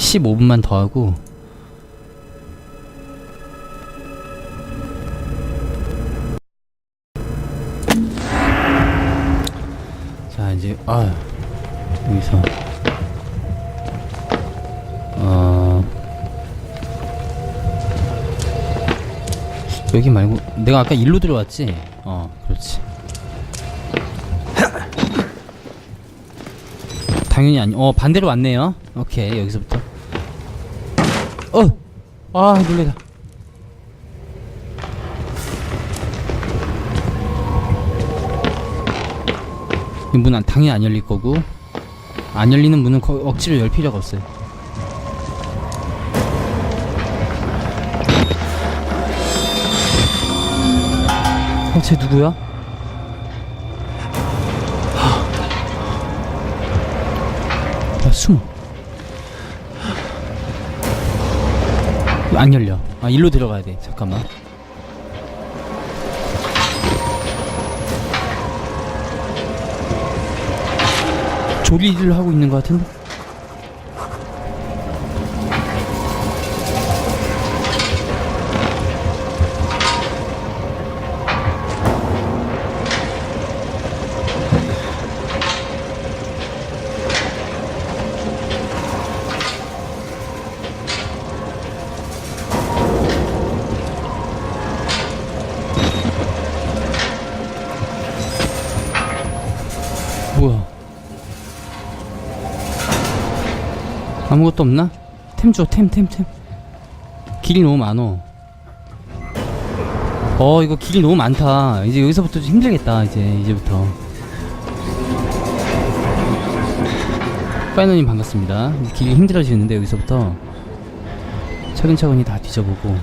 15분만 더 하고. 자 이제 아 여기서. 어 여기 말고 내가 아까 일로 들어왔지? 어 그렇지. 당연히 아니 어 반대로 왔네요. 오케이 여기서부터 어 아 놀래라 이 문은 당연히 안 열릴 거고 안 열리는 문은 거, 억지로 열 필요가 없어요 어, 쟤 누구야? 야, 숨어. 안 열려. 아, 일로 들어가야 돼. 잠깐만. 조리를 하고 있는 것 같은데? 아무것도 없나? 템 줘, 템, 템, 템. 길이 너무 많어. 어, 이거 길이 너무 많다. 이제 여기서부터 좀 힘들겠다, 이제, 이제부터. 파이너님 반갑습니다. 길이 힘들어지는데, 여기서부터. 차근차근히 다 뒤져보고.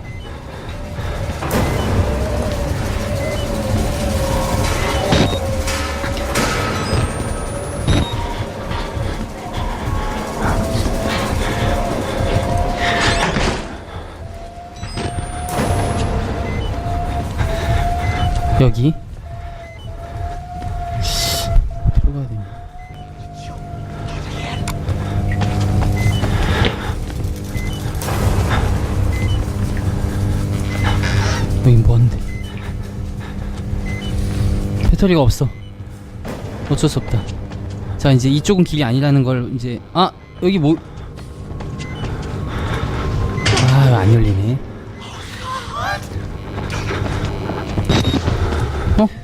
여기. 여긴 뭔데? 배터리가 없어. 어쩔 수 없다. 자, 이제 이쪽은 길이 아니라는 걸 이제 아 여기 뭐? 아, 안 열리네.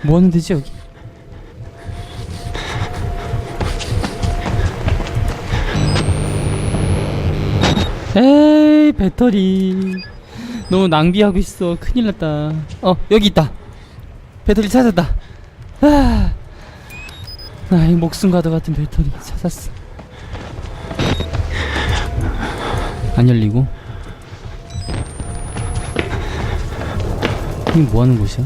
뭐 하는 데지 여기? 에이 배터리. 너무 낭비하고 있어. 큰일 났다. 어 여기 있다. 배터리 찾았다. 아, 아이 목숨과도 같은 배터리 찾았어. 안 열리고? 이게 뭐 하는 곳이야?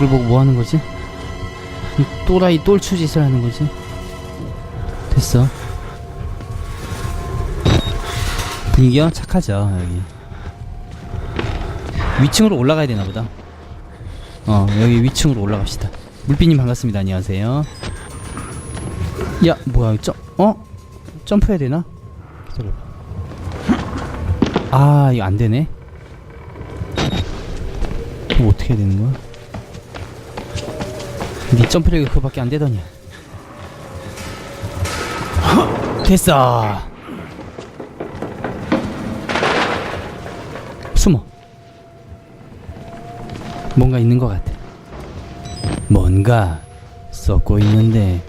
이 벽을 보고 뭐 하는 거지? 이 또라이 똘추 짓을 하는 거지? 됐어 분위기가 착하죠 여기 위층으로 올라가야 되나 보다 어 여기 위층으로 올라갑시다 물비님 반갑습니다 안녕하세요 야 뭐야 점 어? 점프해야 되나? 기다려봐 아 이거 안 되네 그럼 어떻게 해야 되는 거야? 네 점프력이 그거밖에 안 되더니. 됐어. 숨어. 뭔가 있는 것 같아. 뭔가 썩고 있는데.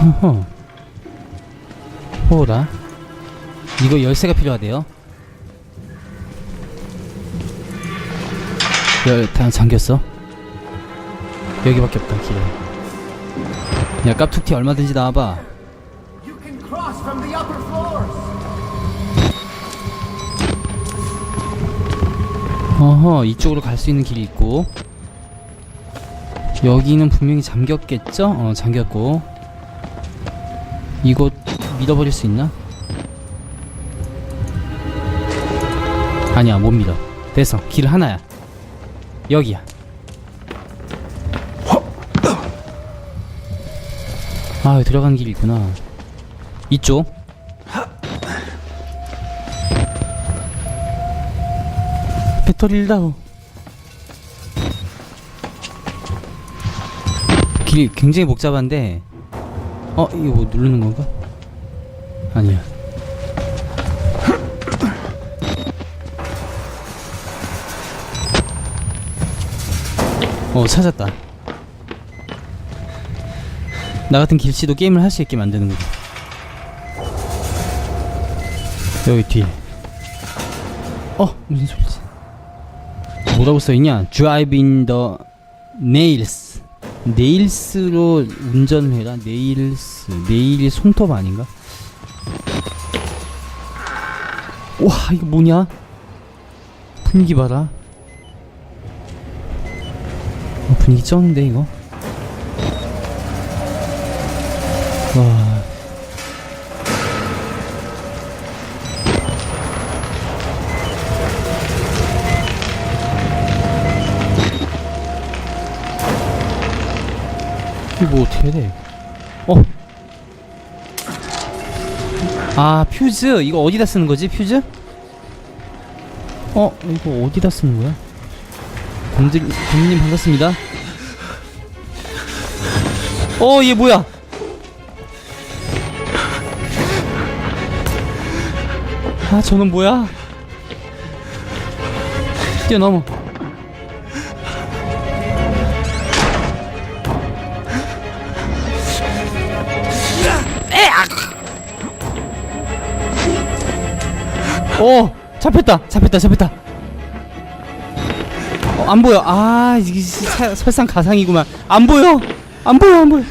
허허. 뭐라? 이거 열쇠가 필요하대요 열, 다 잠겼어. 여기밖에 없다, 길에. 야, 깝툭티 얼마든지 나와봐. 어허, 이쪽으로 갈 수 있는 길이 있고. 여기는 분명히 잠겼겠죠? 어, 잠겼고. 이거 믿어버릴 수 있나? 아니야 못 믿어 됐어 길 하나야 여기야. 아 들어간 길이 있구나. 이쪽. 배터리를 다오 길이 굉장히 복잡한데. 어 이거 뭐 누르는 건가? 아니야 어 찾았다. 나 같은 길씨도 게임을 할 수 있게 만드는 거지. 여기 뒤에. 어 무슨 소리지? 뭐라고 써있냐? Drive in the nails 네일스로 운전해라. 네일스. 네일 손톱 아닌가? 와 이거 뭐냐? 분위기 봐라 어, 분위기 쩌는데 이거 와 이거 뭐 어떻게 해야 돼? 어? 아 퓨즈 이거 어디다 쓰는 거지 퓨즈? 어 이거 어디다 쓰는 거야? 공들 공님 반갑습니다. 어 얘 뭐야? 아 저는 뭐야? 뛰어넘어. 오 잡혔다 잡혔다 잡혔다 어, 안 보여 아 이게 사- 설상 가상이구만 안 보여 안 보여 안 보여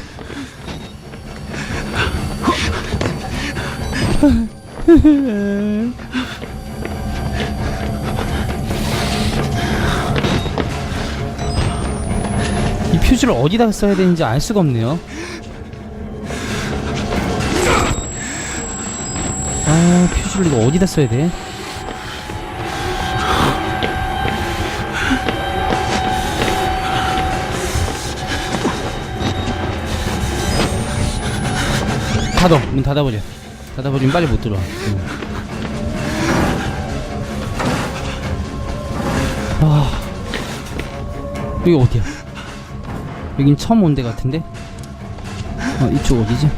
이 퓨즈를 어디다 써야 되는지 알 수가 없네요 아 퓨즈를 이거 어디다 써야 돼? 닫어 문 닫아버려. 닫아버리면 빨리 못 들어와. 응. 아 여기 어디야? 여긴 처음 온 데 같은데? 어 이쪽 어디지?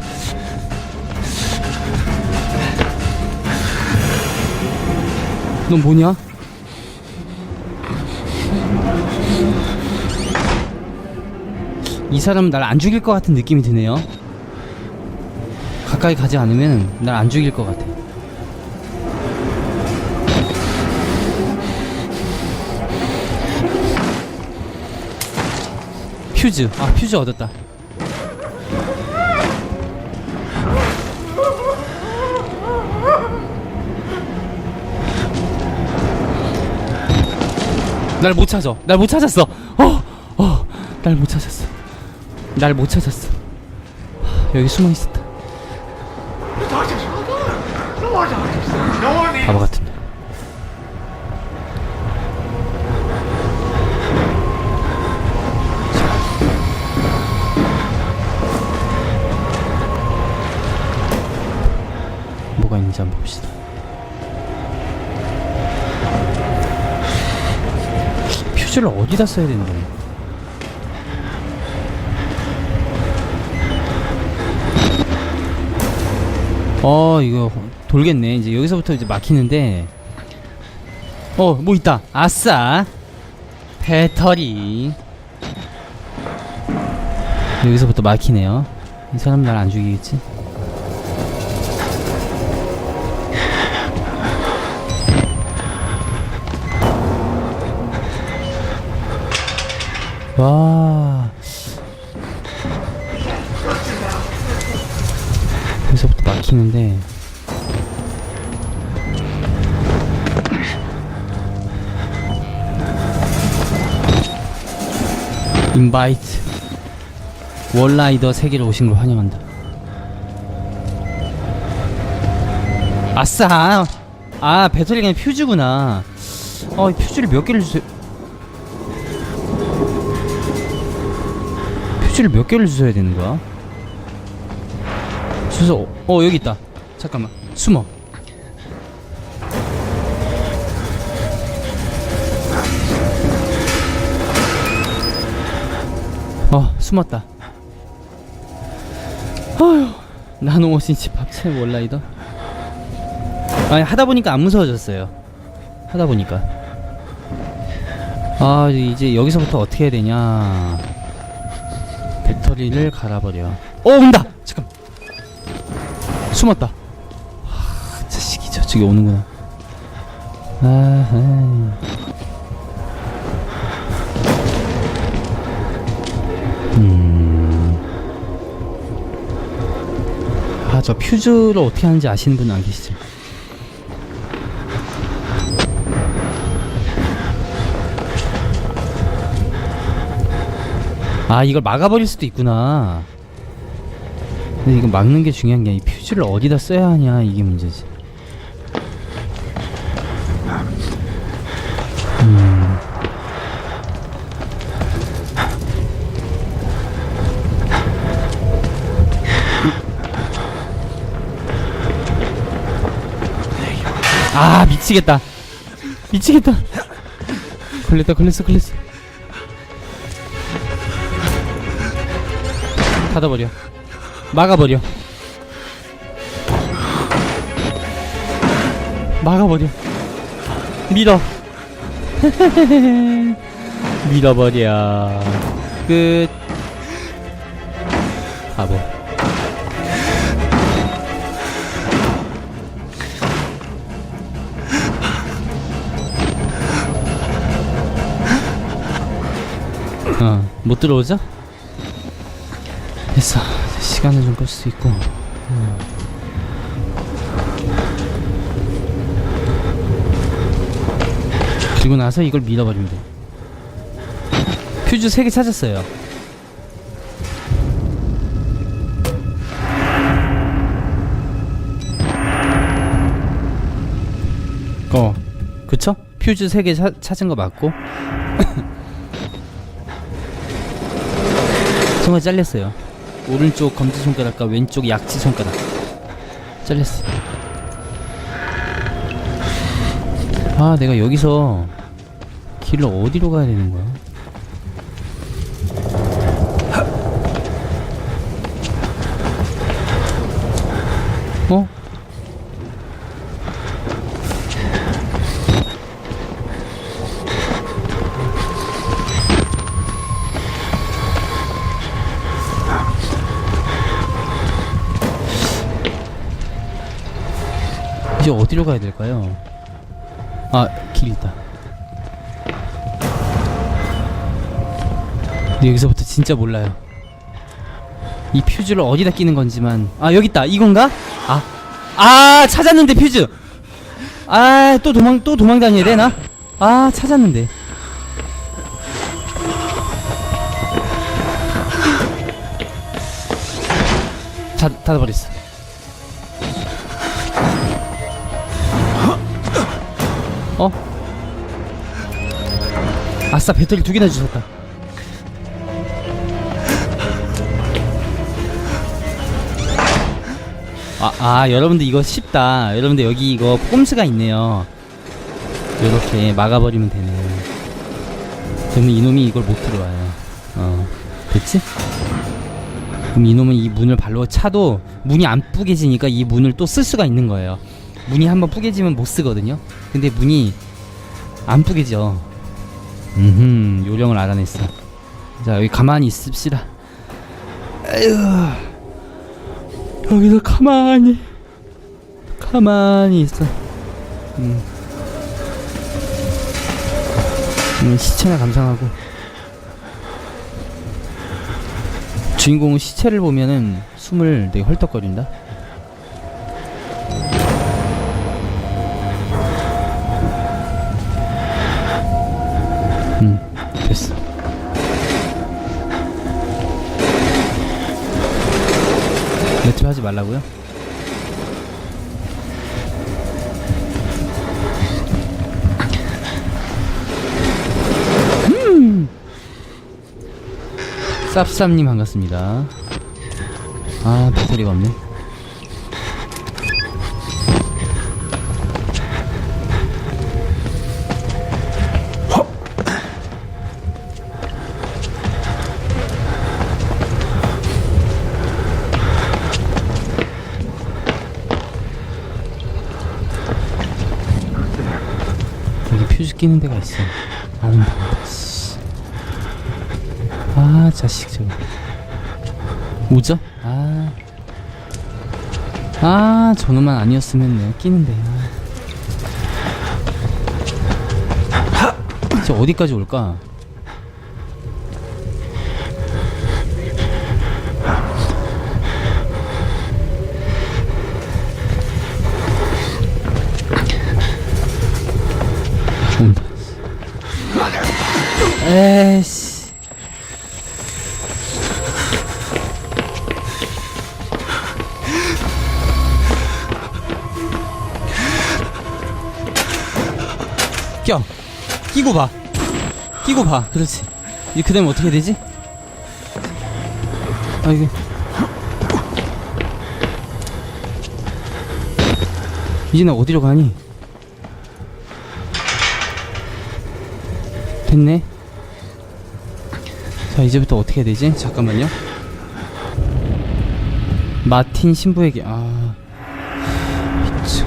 넌 뭐냐? 이 사람은 날 안 죽일 것 같은 느낌이 드네요 가까이 가지 않으면 날 안 죽일 것 같아. 퓨즈. 아, 퓨즈 얻었다. 날 못 찾아. 날 못 찾았어. 어, 어, 날 못 찾았어. 날 못 찾았어. 여기 숨어 있었 어디다 써야 되는 거야? 어 이거 돌겠네. 이제 여기서부터 이제 막히는데. 어 뭐 있다. 아싸. 배터리. 여기서부터 막히네요. 이 사람 날 안 죽이겠지 와. 여기서부터 막히는데. 인바이트. 월라이더 세계로 오신 걸 환영한다. 아싸! 아 배터리가 아니라 퓨즈구나. 어이 퓨즈를 몇 개를 주세요 퓨즈를 몇 개를 주셔야 되는 거야? 주소 어 여기 있다. 잠깐만. 숨어. 어 숨었다. 어휴 나노머신치 밥채 원라이더 아니 하다 보니까 안 무서워졌어요. 하다 보니까. 아 이제 여기서부터 어떻게 해야 되냐 배터리를 갈아버려. 어 온다! 잠깐. 숨었다. 하, 자식이 저쪽에 오는구나. 아하. 아저 퓨즈를 어떻게 하는지 아시는 분안 계시죠? 아 이걸 막아버릴 수도 있구나. 근데 이거 막는 게 중요한 게 아니라 이 퓨즈를 어디다 써야 하냐 이게 문제지. 음. 아 미치겠다. 미치겠다. 걸렸다 걸렸어 걸렸어 닫아버려. 막아버려. 막아버려. 밀어. 밀어버려. 끝. 바보. 어, 못 들어오죠? 시간을 좀 끌 수 있고. 음. 그리고 나서 이걸 밀어버리면 돼. 퓨즈 3개 찾았어요. 어, 그쵸? 퓨즈 3개 차, 찾은 거 맞고. 손가 잘렸어요. 오른쪽 검지 손가락과 왼쪽 약지 손가락 잘렸어. 아, 내가 여기서 길을 어디로 가야 되는 거야? 어? 어디로 가야 될까요? 아, 길 있다. 근데 여기서부터 진짜 몰라요. 이 퓨즈를 어디다 끼는 건지만. 아, 여기 있다. 이건가? 아, 아, 찾았는데 퓨즈. 아, 또 도망 또 도망 다녀야 되나? 아, 찾았는데. 닫, 닫아버렸어. 어? 아싸 배터리 두 개나 주셨다. 아, 아 여러분들 이거 쉽다. 여러분들 여기 이거 꼼수가 있네요. 이렇게 막아버리면 되네. 그러면 이놈이 이걸 못 들어와요. 어, 됐지? 그럼 이놈은 이 문을 발로 차도 문이 안 뿌개지니까 이 문을 또 쓸 수가 있는 거예요. 문이 한번 뿌개지면 못 쓰거든요. 근데 문이 안 뿌개져. 음, 요령을 알아냈어. 자, 여기 가만히 있읍시다. 에휴. 여기서 가만히, 가만히 있어. 음. 음, 시체나 감상하고. 주인공은 시체를 보면은 숨을 되게 헐떡거린다. 하지 말라고요? 음! 쌉쌉님 반갑습니다. 아 배터리가 없네. 끼는 데가 있어. 나온다. 씨. 아 자식 저거. 오죠? 아. 아 저놈만 아니었으면 내가 끼는데. 아. 저 어디까지 올까? 에이씨. 껴. 끼고 봐. 끼고 봐. 그렇지. 이제 그 다음에 어떻게 되지? 아, 이게. 이제는 어디로 가니? 됐네. 자, 이제부터 어떻게 해야 되지? 잠깐만요. 마틴 신부에게, 아. 미쳐.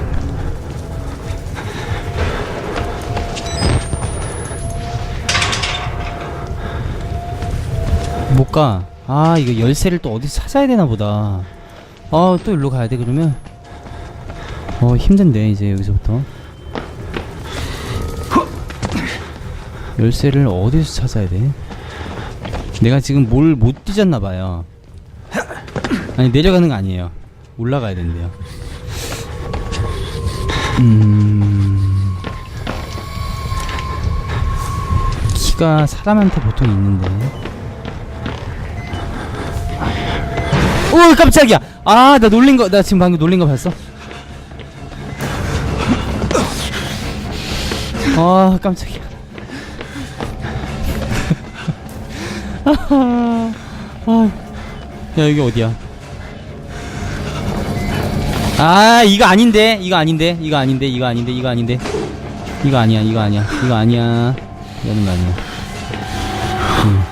못 가. 아, 이거 열쇠를 또 어디서 찾아야 되나 보다. 아, 또 일로 가야 돼, 그러면? 어, 힘든데, 이제 여기서부터. 열쇠를 어디서 찾아야 돼? 내가 지금 뭘못 뒤졌나 봐요. 아니 내려가는 거 아니에요. 올라가야 된대요. 음. 키가 사람한테 보통 있는데. 오 깜짝이야. 아 나 놀린 거 나 지금 방금 놀린 거 봤어? 아 깜짝이야. 아, 야 여기 어디야? 아 이거 아닌데 이거 아닌데 이거 아닌데 이거 아닌데 이거 아닌데 이거 아니야 이거 아니야 이거 아니야 이러는 거 아니야. 음.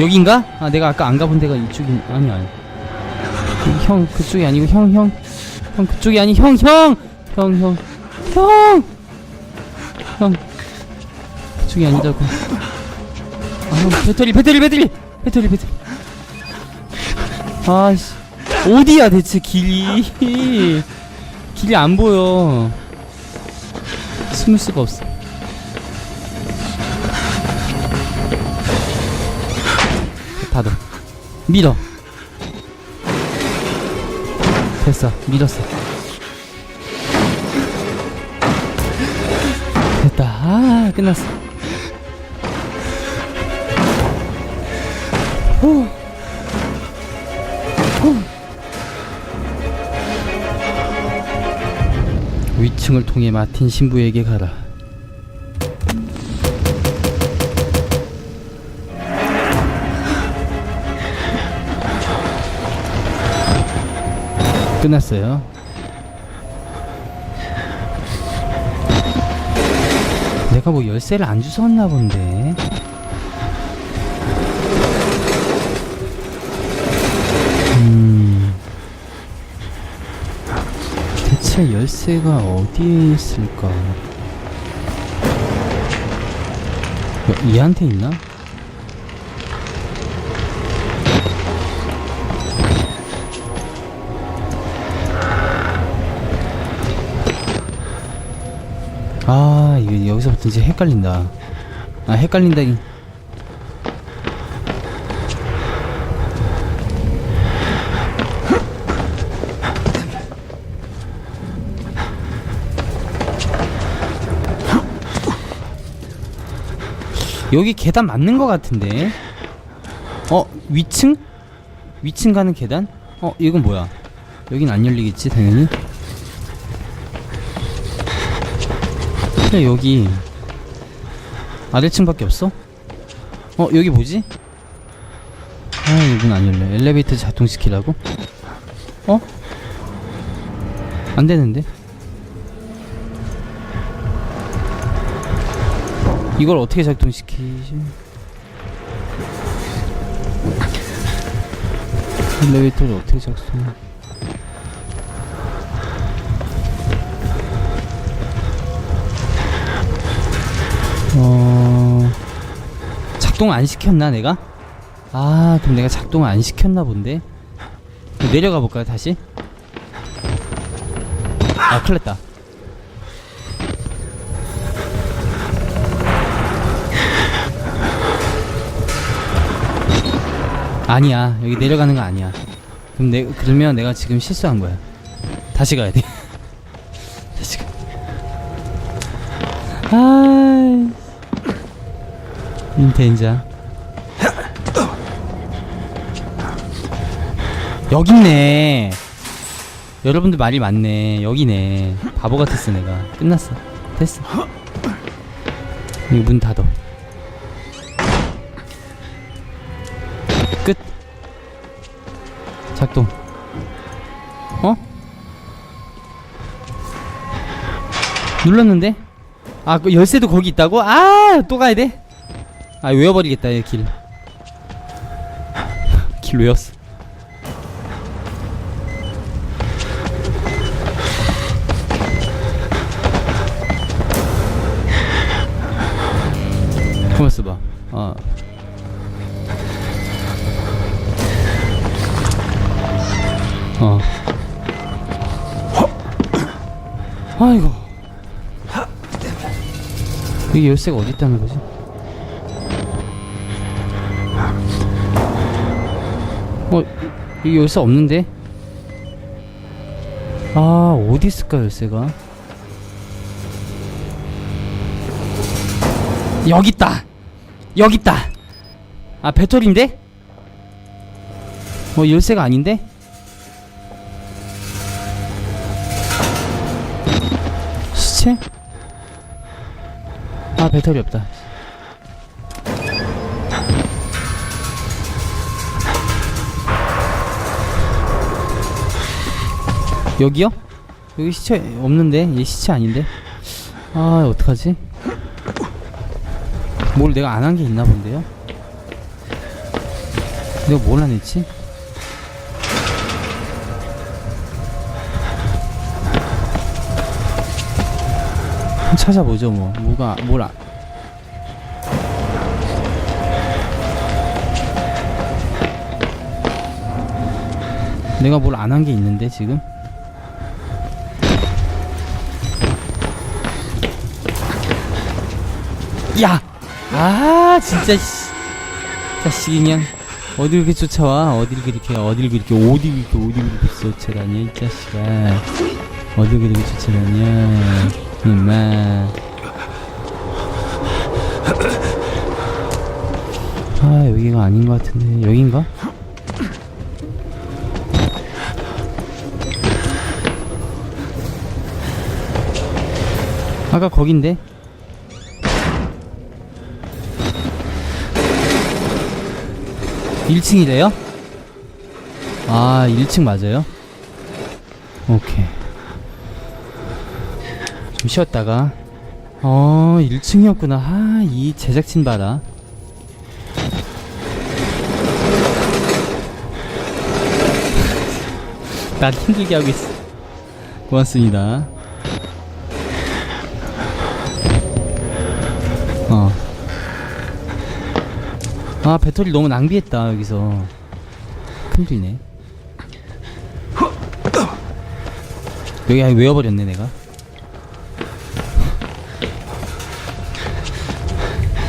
여긴가? 아 내가 아까 안 가본 데가 이쪽이 아니야. 형 그쪽이 아니고 형 형 형 그쪽이 아니 형 형 형 형 형 형 그쪽이 아니다고. 아, 형, 배터리, 배터리, 배터리, 배터리, 배터리. 아씨, 어디야 대체 길이? 길이 안 보여. 숨을 수가 없어. 닫아. 밀어. 됐어, 밀었어. 됐다. 아, 끝났어. 2층을 통해 마틴 신부에게 가라. 끝났어요. 내가 뭐 열쇠를 안 주웠나 본데. 대체 열쇠가 어디에 있을까? 여- 얘한테 있나? 아, 이거 여기서부터 이제 헷갈린다. 아, 헷갈린다. 여기 계단 맞는 것 같은데. 어, 위층? 위층 가는 계단? 어, 이건 뭐야? 여긴 안 열리겠지, 당연히. 근데 여기 아래층밖에 없어? 어 여기 뭐지? 아 여긴 안 열려 엘리베이터 작동시키라고? 어? 안 되는데? 이걸 어떻게 작동시키지? 엘리베이터를 어떻게 작동? 어 작동 안 시켰나 내가? 아 그럼 내가 작동을 안 시켰나 본데 내려가 볼까요 다시? 아 큰일 났다 아니야 여기 내려가는 거 아니야 그럼 내 그러면 내가 지금 실수한 거야 다시 가야 돼 다시 가 아, 인텐자. 여기 있네. 여러분들 말이 많네. 여기네. 바보 같았어 내가. 끝났어. 됐어. 문 닫어. 작동. 어? 눌렀는데? 아, 그 열쇠도 거기 있다고? 아, 또 가야 돼? 아, 외워버리겠다, 얘 길. 길 외웠어. 여기 열쇠가 어디 있다는 거지? 어, 여기 열쇠 없는데? 아, 어디 있을까, 열쇠가? 여기 있다! 여기 있다! 아, 배터리인데? 어, 열쇠가 아닌데? 시체? 아 배터리 없다 여기요? 여기 시체 없는데? 얘 시체 아닌데? 아 어떡하지? 뭘 내가 안 한 게 있나 본데요? 내가 뭘 안 했지? 찾아보죠 뭐 뭐가 뭘 안... 내가 뭘 안 한 게 있는데 지금? 야! 아 진짜 씨. 자식이 그냥. 어딜 그렇게 쫓아와? 어딜 그렇게 어딜 그렇게 어딜 그렇게 어딜 그렇게 쫓아다녀 이 자식아. 어딜 그렇게 쫓아다녀 임마. 아 여기가 아닌 것 같은데. 여긴가? 아까 거긴데? 일층이래요아 1층 맞아요? 오케이. 좀 쉬었다가. 어 1층이었구나. 아이 제작진 봐라. 난 힘들게 하고 있어. 고맙습니다 아 배터리 너무 낭비했다 여기서. 큰일이네. 여기 아예 외워버렸네 내가.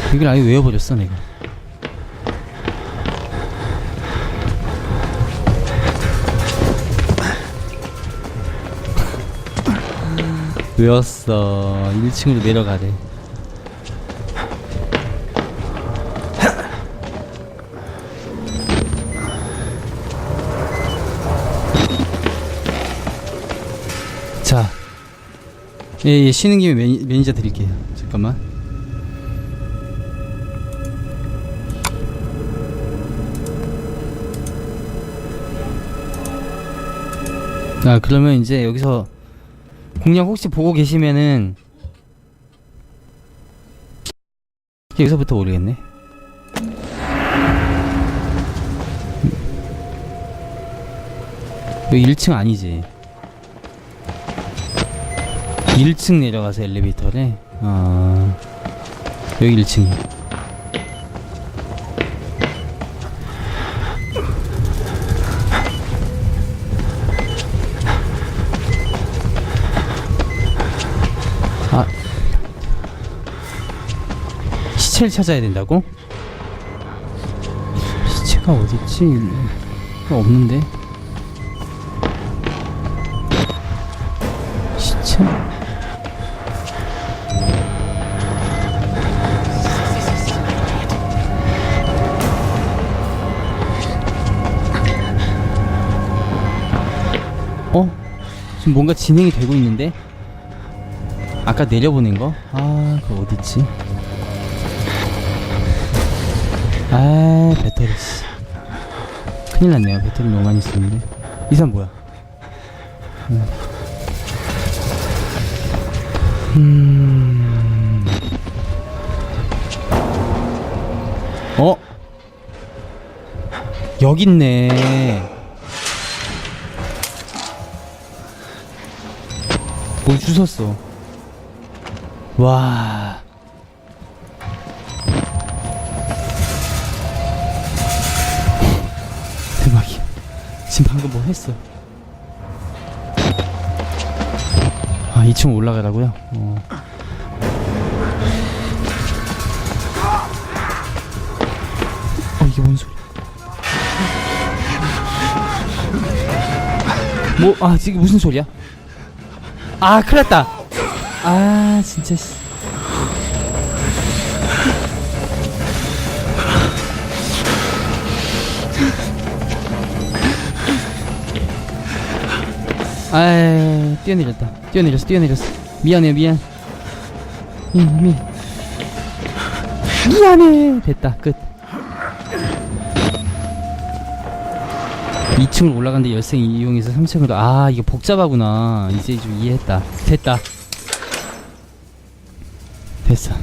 여기를 아예 외워버렸어 내가. 외웠어. 1층으로 내려가래 자. 예, 예, 쉬는 김에 매니, 매니저 드릴게요. 잠깐만. 자, 그러면 이제 여기서 공략 혹시 보고 계시면은 여기서부터 모르겠네. 1층 아니지. 1층 내려가서 엘리베이터래. 아 여기 1층이야. 아 시체를 찾아야 된다고? 시체가 어딨지? 어, 없는데 지금 뭔가 진행이 되고 있는데? 아까 내려보낸 거? 아, 그거 어딨지? 아, 배터리, 씨. 큰일 났네요. 배터리 너무 많이 쓰는데. 이 사람 뭐야? 음. 음. 어? 여기 있네. 뭘 주웠어? 와. 대박이야. 지금 방금 뭐 했어? 아, 2층 올라가라고요? 어. 어, 이게 뭔 소리야? 뭐, 아, 지금 무슨 소리야? 아, 큰일 났다. 아, 진짜, 씨. 아, 뛰어내렸다. 뛰어내렸어, 뛰어내렸어. 미안해, 미안. 미안, 미안. 미안해. 됐다, 끝. 2층을 올라갔는데 열쇠 이용해서 3층으로 아 이거 복잡하구나 이제 좀 이해했다 됐다 됐어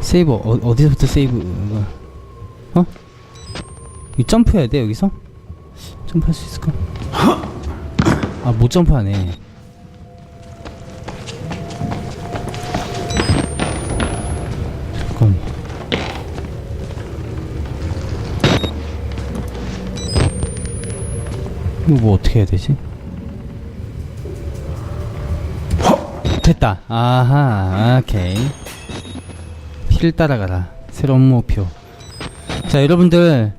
세이브 어, 어디서부터 세이브 어? 이 점프해야 돼 여기서? 점프할 수 있을까? 아 못 점프하네 이거 뭐 어떻게 해야 되지? 됐다 아하 오케이 피를 따라가라 새로운 목표 자 여러분들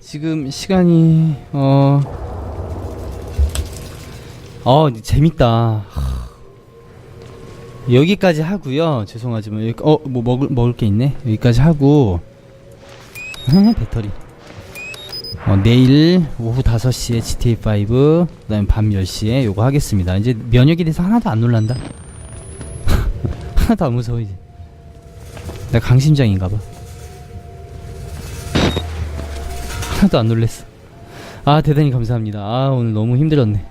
지금 시간이 어... 어 재밌다 여기까지 하고요. 죄송하지만 여기 어 뭐 먹을 먹을 게 있네. 여기까지 하고 배터리. 어, 내일 오후 5시에 GTA 5 그 다음에 밤 10시에 요거 하겠습니다. 이제 면역에 대해서 하나도 안 놀란다. 하나도 안 무서워 이제. 내가 강심장인가 봐. 하나도 안 놀랬어. 아 대단히 감사합니다. 아 오늘 너무 힘들었네.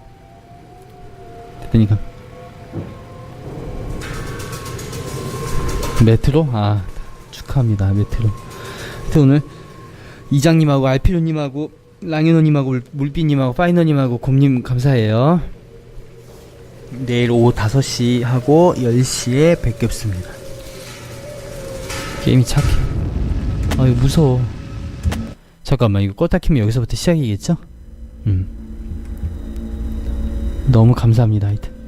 대단히 감. 메트로? 아 축하합니다 메트로 하여튼 오늘 이장님하고 알피로님하고 랑현호님하고 물비님하고 파이너님하고 곰님 감사해요. 내일 오후 5시 하고 10시에 뵙겠습니다. 게임이 착해. 아 이거 무서워. 잠깐만 이거 껐다 키면 여기서부터 시작이겠죠? 음. 너무 감사합니다 하여튼